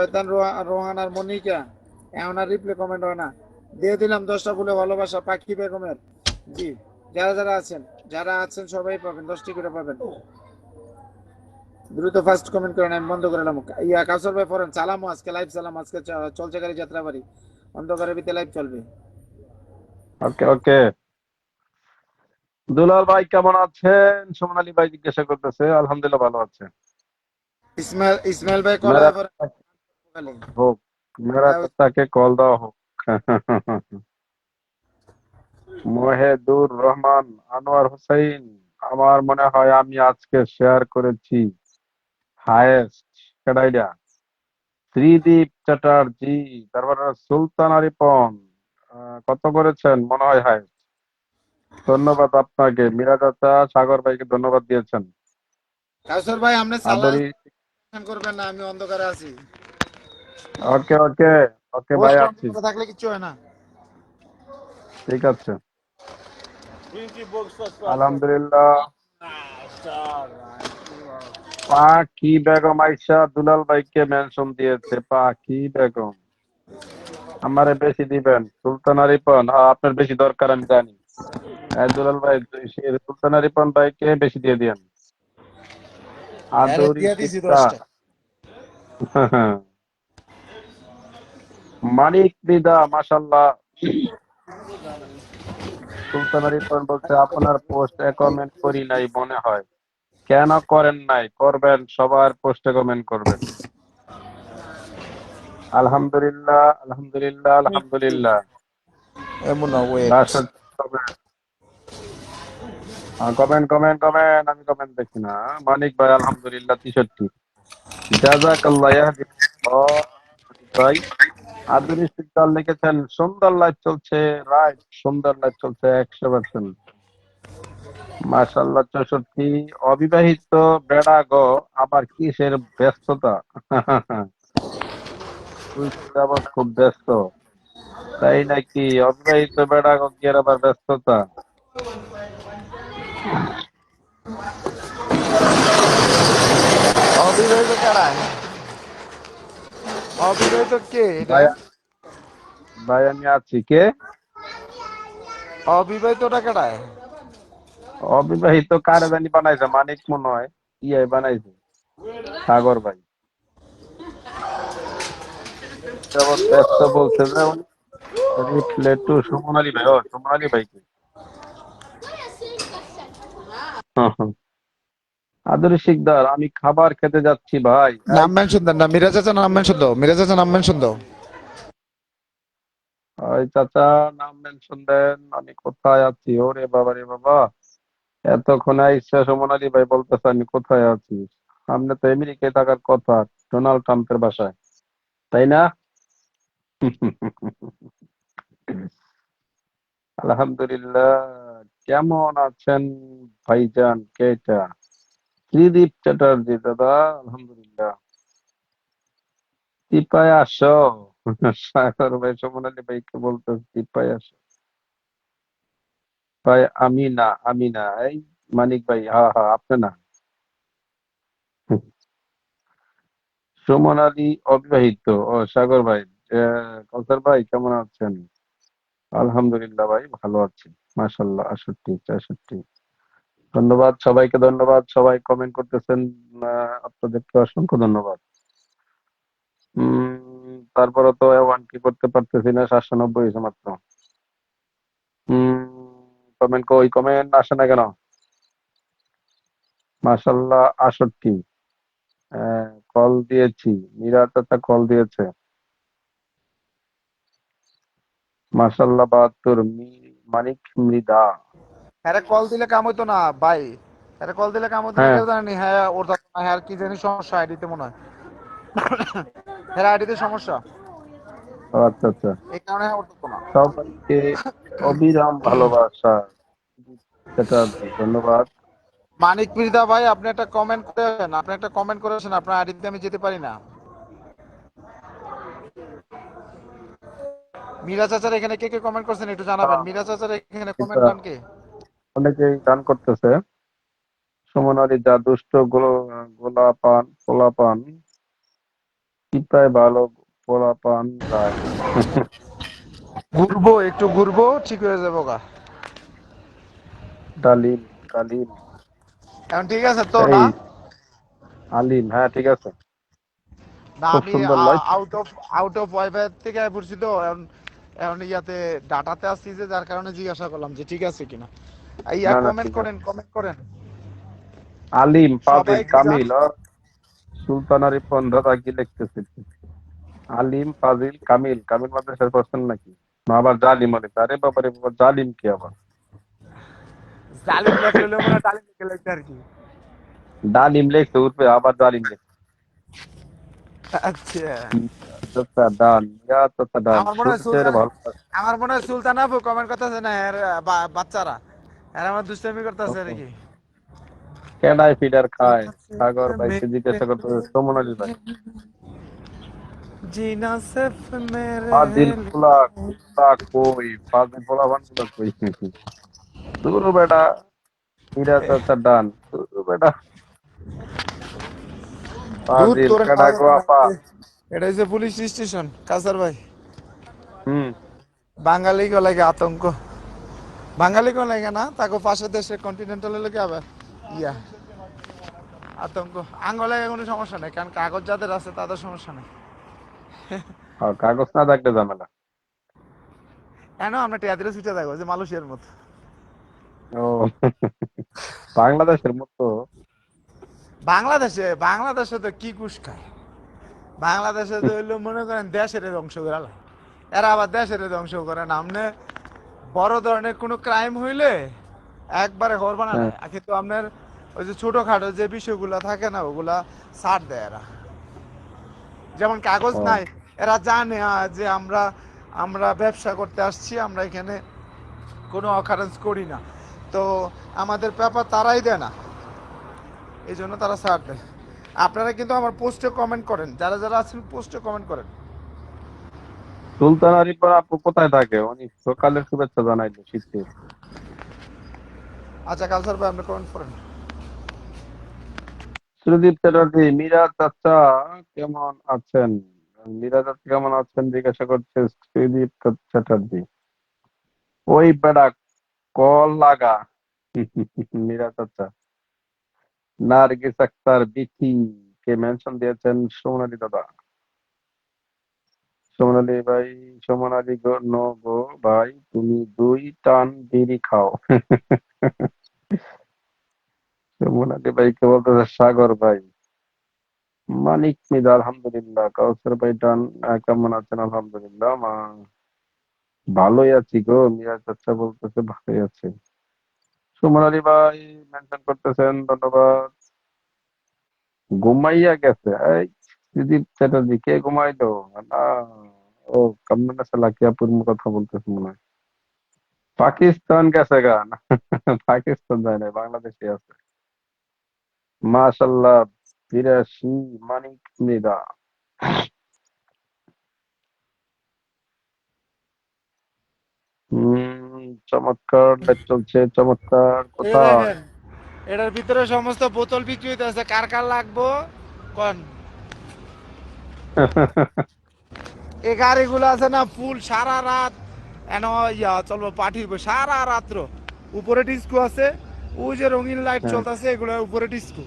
শয়তান রোহা- রোহান আর মনিকা এমন আর replay comment হয় না। দিয়ে দিলাম দশটা ফুলে ভালোবাসা পাখি বেগমের। জি যারা যারা আছেন যারা আছেন সবাই পাবেন দশটি করে পাবেন। দ্রুত ফার্স্ট কমেন্ট করেন আমি বন্ধ করে ইয়া কাউসার ভাই পড়েন সালামও আজকে লাইভ সালাম আজকে চলছে গাড়ি যাত্রা বাড়ি অন্ধকারের ভিতরে লাইভ চলবে। ওকে ওকে। দুলাল ভাই কেমন আছেন? সোনালী ভাই জিজ্ঞাসা করতেছে আলহামদুলিল্লাহ ভালো আছে ইসমাইল ইসমাইল ভাই কল হোক মেরা তাকে কল দেওয়া হোক। মহেদুর রহমান আনোয়ার হোসেন আমার মনে হয় আমি আজকে শেয়ার করেছি হায়েস্ট কেডাইডা শ্রীদীপ চ্যাটার্জি তারপরে সুলতান আরিপন কত করেছেন? মনে হয় হায়েস্ট ধন্যবাদ আপনাকে। মীরা চাচা সাগর ভাইকে ধন্যবাদ দিয়েছেন। কাউসার ভাই আপনি সালাম করবেন না আমি অন্ধকারে আছি। ওকে ওকে ওকে ভাই আছি থাকলে কিছু হয় না। ঠিক আছে। আলহামদুলিল্লাহ। পাখি বেগম আইসা দুলাল ভাইকে মেনশন দিয়েছে? পাখি বেগম? আমারে বেশি দিবেন সুলতান আরিপন হ্যাঁ আপনার বেশি দরকার আমি জানি। দুলাল ভাই সুলতান আরিপন ভাইকে বেশি দিয়ে দিয়েন। আদরি দিয়ে দিছি সিকদার। দশটা। মানিক দিদা মাশাল্লাহ সুলতান আরিফান বলছে আপনার পোস্ট কমেন্ট করি নাই মনে হয়। কেন করেন নাই? করবেন সবার পোস্টে কমেন্ট করবেন। আলহামদুলিল্লাহ আলহামদুলিল্লাহ আলহামদুলিল্লাহ। এমন কমেন্ট কমেন্ট কমেন্ট আমি কমেন্ট দেখি না। মানিক ভাই আলহামদুলিল্লাহ তেষট্টি। জাজাকাল্লাহ। ভাই। আধুনিক শিকদার লিখেছেন সুন্দর লাইভ চলছে রাইট সুন্দর লাইভ চলছে একশো পার্সেন্ট মাশাল্লাহ চৌষট্টি অবিবাহিত বেড়া গো আবার কিসের ব্যস্ততা? তুই আবার খুব ব্যস্ত। তাই নাকি অবিবাহিত বেড়া গো কি আবার ব্যস্ততা? অবিবাহিত কারা? অবিবাহিত কে? ভাই আমি আছি। কে? অবিবাহিতটা কারা অবিবাহিত কারে জানি বানাইছে? মানিক মনে হয়। ইয়ে বানাইছে। সাগর ভাই। বলছে যে রিপ্লে টু সুমন আলী ভাই। ও সুমন আলী ভাই কি? শিকদার আমি খাবার খেতে যাচ্ছি ভাই। নাম মেনশন দেন না। মিরাজ চাচা নাম মেনশন দাও। মিরাজ চাচা নাম মেনশন দাও। ওই চাচা নাম মেনশন দেন, আমি কোথায় আছি? ওরে বাবা রে বাবা। এতক্ষণে আইসা সুমন আলী ভাই বলতেছে, আমি কোথায় আছি? সামনে তো আমেরিকায় থাকার কথা, ডোনাল্ড ট্রাম্পের বাসায়। তাই না? আলহামদুলিল্লাহ। কেমন আছেন ভাইজান কেটা ত্রিদীপ চ্যাটার্জি, দাদা। আলহামদুলিল্লাহ। টিপায় আসো। সাগর ভাই সুমন আলী ভাইকে বলতে টিপায় আসো। ভাই আমি না আমি না এই মানিক ভাই হ্যাঁ হ্যাঁ আপনি না। সুমন অবিবাহিত। ও সাগর ভাই আহ, ভাই কেমন আছেন? আলহামদুলিল্লাহ ভাই ভালো আছি। মাশাল্লাহ আষট্টি চৌষট্টি ধন্যবাদ সবাইকে ধন্যবাদ। সবাই কমেন্ট করতেছেন আপনাদেরকে অসংখ্য ধন্যবাদ। উম তারপরে তো ওয়ান কি করতে পারতেছি না সাতশো নব্বই হয়েছে মাত্র। কমেন্ট ওই কমেন্ট আসে না কেন? মাশাল্লাহ আষট্টি কল দিয়েছি। মীরা চাচা কল দিয়েছে। মাশাল্লাহ বাহাত্তর। মানিক মৃদা হ্যাঁ কল দিলে কাম হইতো না ভাই। হ্যাঁ কল দিলে কাম হইতো না হ্যাঁ। জানি হ্যাঁ ওর হ্যাঁ কি জানি সমস্যা আইডিতে মনে হয়। হ্যাঁ আইডিতে সমস্যা আচ্ছা আচ্ছা। এই কারণে হ্যাঁ না সবাইকে অবিরাম ভালোবাসা। সেটা ধন্যবাদ। মানিক মির্জা ভাই আপনি একটা কমেন্ট করেছেন। আপনি একটা কমেন্ট করেছেন আপনার আইডিতে আমি যেতে পারি না। মিরা চাচার এখানে কে কে কমেন্ট করছেন একটু জানাবেন। মিরা চাচার এখানে কমেন্ট পান কে? অনেকেই গান করতেছে। সুমন আলী যা দুষ্ট গোলা পান ভালো পোলাপান যায়। ঘুরবো একটু ঘুরবো ঠিক হয়ে যাব গা। ডালিম এখন ঠিক আছে তো না? আলিম হ্যাঁ ঠিক আছে। না আমি out of out of wifi থেকে পড়ছি তো এখন এখন ইয়াতে ডাটাতে আসছি যে যার কারণে জিজ্ঞাসা করলাম যে ঠিক আছে কিনা। না, কমেন্ট করেন কমেন্ট করেন। আলিম সবাই কামিল সুলতানারি লিখতেছে আলিম ফাজিল কামিল। কামিল মাদ্রাসার পড়ছেন নাকি? আবার জালিম অনেক। আরে বাবারে বাবা জালিম কি আবার? জালিম লেখলে মনে জালিম লিখে আর কি। ডালিম লেখছে উঠবে আবার লেখছে আচ্ছা। ইয়া চাচা আমার মনে হয় সুলতান- ভালো আমার সুলতান আপু কমেন্ট করতেছে না এর বাচ্চারা। এর আমার দুষ্টামি করতেছে আর কি কেডাই ফিডার খায় সাগর ভাইকে জিজ্ঞাসা করতে সোমনালী ভাই। জিনা সির্ফ মেরে ফাজিল ফুলা কুত্তা কই? ফাজিল ফুলা বানগুলো কই? দূর বেটা ইরা চাচা ডান দূর বেটা। দূর ফাজিল গো আপা এটা হচ্ছে পুলিশ স্টেশন কাসার ভাই। হুম। বাঙালি গো লাগে আতঙ্ক। বাঙালি গো লাগে না তাকে পাশের দেশে কন্টিনেন্টাল লোকে আবার। ইয়া। আতঙ্ক। কোনো সমস্যা নেই কারণ কাগজ যাদের আছে তাদের সমস্যা নেই। কাগজ না থাকলে ঝামেলা। কেন? আমরা টিয়াদিরে থাকব যে মালয়েশিয়ার মতো। ও বাংলাদেশের মতো। বাংলাদেশে বাংলাদেশে তো কি কুশ খায় বাংলাদেশে তো হইল মনে করেন দেশের ধ্বংস করে এরা আবার দেশের ধ্বংস করে না। আমনে বড় ধরনের কোনো ক্রাইম হইলে একবারে করবা না হ্যাঁ। কিন্তু আপনার ওই যে ছোটখাটো যে বিষয়গুলো থাকে না ওগুলা ছাড় দেয় এরা। যেমন কাগজ নাই এরা জানে যে আমরা আমরা ব্যবসা করতে আসছি আমরা এখানে কোনো অকারেন্স করি না। তো আমাদের পেপার তারাই দেয় না। এই জন্য তারা ছাড় দেয়। আপনারা কিন্তু আমার পোস্টে কমেন্ট করেন। যারা যারা আছেন পোস্টে কমেন্ট করেন। সুলতান আরিফার আপু কোথায় থাকে? উনি সকালের শুভেচ্ছা জানাইলো শীতের আচ্ছা কালসার ভাই, আপনি কমেন্ট করেন। সুদীপ চ্যাটার্জি মীরা চাচা কেমন আছেন? মীরা চাচা কেমন আছেন? জিজ্ঞাসা করছে সুদীপ চ্যাটার্জি। ওই বেড়া, কল লাগা। মীরা চাচা। নার্গিস আক্তার বিথি কে মেনশন দিয়েছেন? সোমনালী দাদা। সোমনালী ভাই, সোমনালী গো, নো গো ভাই, তুমি দুই টান বিড়ি খাও। সোমনালী ভাইকে বলতেছে, সাগর ভাই। মানিক মিদা, আলহামদুলিল্লাহ। কাউসার ভাই, ডান কেমন আছেন? আলহামদুলিল্লাহ, মা। ভালোই আছি গো। মিয়া চাচা বলতেছে, ভালোই আছে। সুমন আলী ভাই মেনশন করতেছেন, ধন্যবাদ। ঘুমাইয়া গেছে। এই, সুদীপ চ্যাটার্জি, কে ঘুমাইলো? না, ও কামনা সালাকিয়াপুর কথা বলতেছে মনে হয়। পাকিস্তান গেছে গা। না, পাকিস্তান যায় নাই বাংলাদেশে আছে। মাশাল্লাহ বিরাশি মানিক মৃদা হম চমৎকার চলছে চমৎকার কোথায়? এটার ভিতরে সমস্ত বোতল বিক্রি হইতেছে কার কার লাগবো? কোন? এই গাড়িগুলো আছে না ফুল সারা রাত এন ইয়া চলবো পাঠিয়ে সারা রাত্র। উপরে ডিস্কো আছে ওই যে রঙিন লাইট হ্যাঁ। চলতেছে এগুলো উপরে ডিস্কো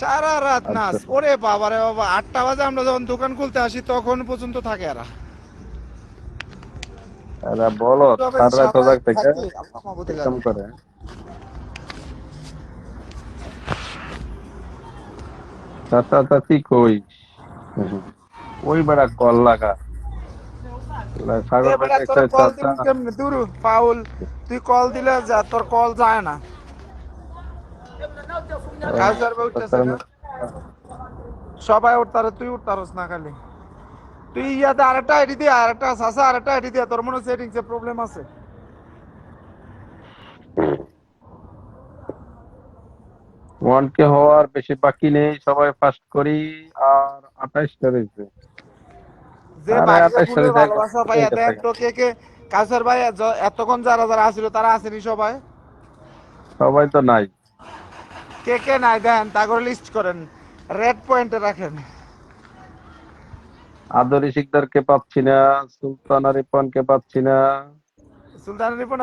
সারা রাত আচ্ছা। নাচ। ওরে বাবা রে বাবা আটটা বাজে আমরা যখন দোকান খুলতে আসি তখন পর্যন্ত থাকে এরা। এরা বলো সারা সজাগ থেকে। করে চাচা চাচি কই ওই বেড়া কল লাগা। ফাউল তুই কল দিলে যা তোর কল যায় না? সবাই উঠতারে তুই উঠতারস না খালি। তুই ইয়াতে আরেকটা আইডি দিয়ে আরেকটা সাসা আরেকটা আইডি দিয়ে তোর মনে সেটিংস প্রবলেম আছে। ওয়ান কে হওয়ার বেশি বাকি নেই সবাই ফার্স্ট করি আর আঠাইশটা রয়েছে যে ভালোবাসা ঠিক আছে। তো কে কে কাছের ভাই এতক্ষণ যারা যারা আসিল তারা আসেনি সবাই? সবাই তো নাই। কে কে নাই? দেন তাগর লিস্ট করেন। রেড পয়েন্টে রাখেন। আদরি শিকদারকে পাচ্ছি না সুলতানা রিপনকে পাচ্ছি না। সুলতান রিপন